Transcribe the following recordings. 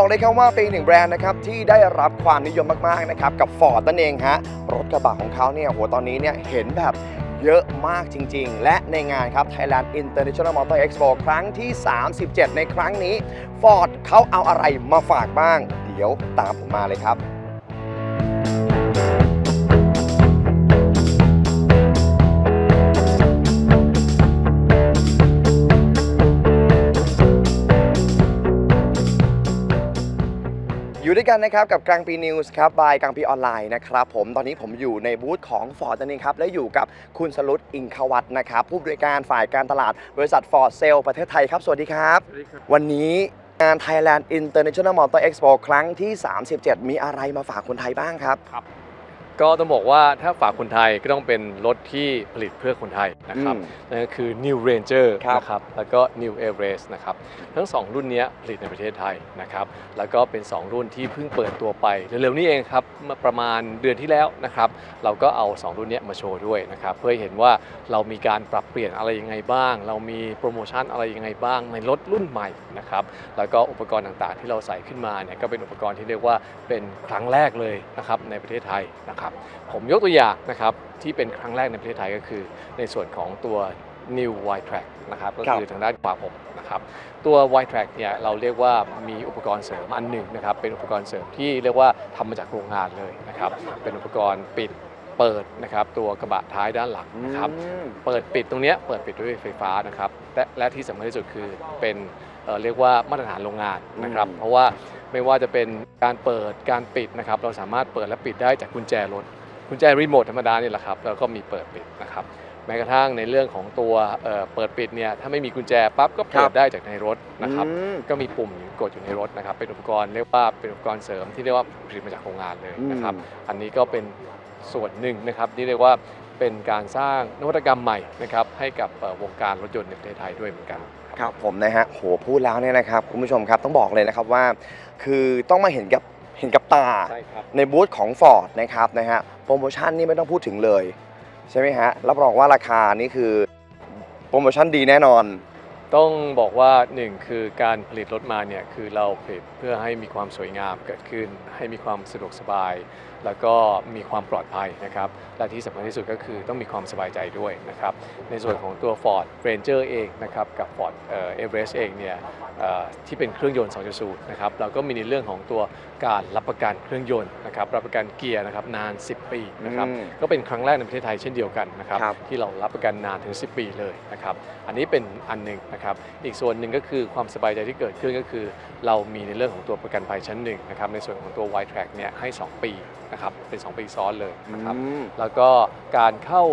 บอกเลยครับว่าเป็นหนึ่งแบรนด์นะครับที่ได้รับความนิยมมากๆนะครับกับ Ford นั่นเองฮะรถกระบะของเขาเนี่ยโหตอนนี้เนี่ยเห็นแบบเยอะมากจริง ๆ และในงานครับ Thailand International Motor Expo ครั้งที่ 37 ในครั้งนี้ Ford เขาเอาอะไรมาฝากบ้าง เดี๋ยวตามผมมาเลยครับ ด้วยกันนะครับกับกลางปีนิวส์ครับบายกลางปีออนไลน์นะครับผมตอนนี้ผมอยู่ในบูธของ Ford นั่นเองครับและอยู่กับคุณสรุตอิงควัตนะครับผู้บริการฝ่ายการตลาดบริษัท Ford s a l e ประเทศไทยครับ สวัสดีครับ วันนี้งาน Thailand International Motor Expo ครั้งที่ 37 มีอะไรมาฝากคนไทยบ้างครับ ก็ต้องบอกว่าถ้าฝากคนไทยก็ต้องเป็นรถที่ผลิตเพื่อคนไทยนะครับอืมนั่นก็คือ New Ranger ครับนะครับแล้วก็ New Everest นะครับทั้ง2รุ่นเนี้ยผลิตในประเทศไทยนะครับแล้วก็เป็น2รุ่นที่เพิ่งเปิดตัวไปเร็วๆนี้เองครับเมื่อประมาณเดือนที่แล้วนะครับเราก็เอา2รุ่นเนี้ยมาโชว์ด้วยนะครับเพื่อให้เห็นว่าเรามีการปรับเปลี่ยนอะไรยังไงบ้าง เรามีโปรโมชั่นอะไรยังไงบ้างในรถรุ่นใหม่นะครับ แล้วก็อุปกรณ์ต่างๆที่เราใส่ขึ้นมาเนี่ยก็เป็นอุปกรณ์ที่เรียกว่าเป็นครั้งแรกเลยนะครับในประเทศไทยนะครับผมยกตัวอย่างนะครับที่เป็นครั้งแรกในประเทศไทยก็คือ ในส่วนของตัว New Y Track นะครับก็คือทางด้านขวาผมนะครับตัว Y Track เนี่ยเราเรียกว่ามีอุปกรณ์เสริมอันหนึ่งนะครับเป็นอุปกรณ์เสริมที่เรียกว่าทำมาจากโรงงานเลยนะครับเป็นอุปกรณ์ปิด เปิดนะครับตัวกระบะท้ายด้านหลังนะครับอืมเปิดปิดตรงเนี้ยเปิดปิดด้วยไฟฟ้านะครับและและที่สำคัญที่สุดคือเป็นเอ่อเรียกว่ามาตรฐานโรงงานนะครับอืมเพราะว่าไม่ว่าจะเป็นการเปิดการปิดนะครับ เราสามารถเปิดและปิดได้จากกุญแจรถกุญแจรีโมทธรรมดานี่แหละครับแล้วก็มีเปิดปิดนะครับ แม้กระทั่งในเรื่องของตัวเอ่อเปิดปิดเนี่ยถ้าไม่มีกุญแจปั๊บก็เปิครัดบได้จากในรถนะครับอืม ก็มีปุ่มกดอยู่ในรถนะครับเป็นอุปกรณ์เรียกว่าเป็นอุปกรณ์เสริมที่เรียกว่าผลิตมาจากโรงงานเลยนะครับอืมอันนี้ก็เป็นส่วนหนึ่งนะครับที่เรียกว่าเป็นการสร้างนวัตกรรมใหม่นะครับให้กับเอ่อวงการรถยนต์ในประเทศไทยด้วยเหมือนกันครับผมนะฮะโหพูดแล้วเนี่ยนะครับคุณผู้ชมครับต้องบอกเลยนะครับว่า คือต้องมาเห็นกับเห็นกับตา ใช่ครับ ในบูธของ Ford นะครับนะฮะโปรโมชั่นนี่ไม่ต้องพูดถึงเลย ใช่ไหมฮะ รับรองว่าราคานี่คือโปรโมชั่นดีแน่นอน ต้องบอกว่าหนึ่งคือการผลิตรถมาเนี่ยคือเราผลิตเพื่อให้มีความสวยงามเกิดขึ้น ให้มีความสะดวกสบาย แล้วก็มีความปลอดภัยนะครับและที่สำคัญที่สุดก็คือต้องมีความสบายใจด้วยนะครับในส่วนของตัว Ford Ranger เองนะครับกับ Ford เอ่อ Everest เองเนี่ยเอ่อที่เป็นเครื่องยนต์ 2.0 นะครับเราก็มีในเรื่องของตัวการรับประกันเครื่องยนต์นะครับรับประกันเกียร์นะครับนาน 10 ปีนะครับอืมก็เป็นครั้งแรกในประเทศไทยเช่นเดียวกันนะครับครับ ที่เรารับประกันนานถึง 10 ปีเลยนะครับอันนี้เป็นอันหนึ่งนะครับอีกส่วนหนึ่งก็คือความสบายใจที่เกิดขึ้นก็คือ เรามีในเรื่องของตัวประกันภัยชั้นหนึ่งนะครับในส่วนของตัว Y Track เนี่ยให้ 2 ปีนะครับเป็น 2 ปีซ้อนเลยนะครับอืม แล้วก็การเข้า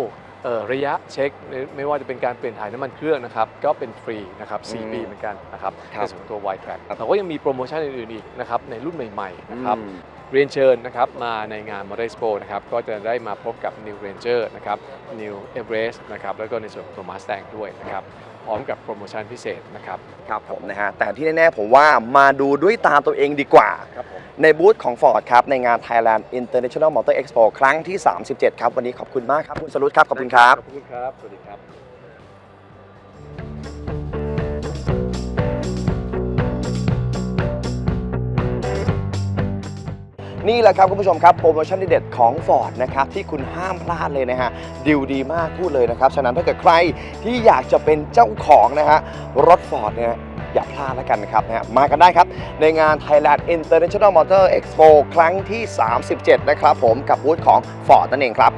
เอ่อระยะเช็คไม่ไม่ว่าจะเป็นการเปลี่ยนถ่ายน้ำมันเครื่องนะครับก็เป็นฟรีนะครับอืม4ปีเหมือนกันนะครับครับในส่วนของตัว Y Track ครับ เราก็ยังมีโปรโมชั่นอื่นๆอีกนะครับในรุ่นใหม่ๆนะครับ อืม เรียนเชิญนะครับมาในงาน Motor Expo นะครับก็จะได้มาพบกับ New Ranger นะครับ New Everest นะครับแล้วก็ในส่วนของตัว Mustang ด้วยนะครับ พร้อมกับโปรโมชั่นพิเศษนะครับ ครับผมนะฮะแต่ที่แน่ๆผมว่ามาดูด้วยตาตัวเองดีกว่า ครับผมในบูธของ Ford ครับ ในงาน Thailand International Motor Expo ครั้งที่ 37 ครับ วันนี้ขอบคุณมากครับ คุณสรุตครับ ขอบคุณครับ ขอบคุณครับ สวัสดีครับ นี่แหละครับคุณผู้ชมครับโปรโมชั่นเด็ดของ Ford นะครับที่คุณห้ามพลาดเลยนะฮะดิวดีมากพูดเลยนะครับ ฉะนั้นถ้าเกิดใครที่อยากจะเป็นเจ้าของนะฮะรถ Ford เนี่ยอย่าพลาดแล้วกันนะครับนะมากันได้ครับ ในงาน Thailand International Motor Expo ครั้งที่ 37 นะครับผมกับบูธของ Ford นั่นเองครับ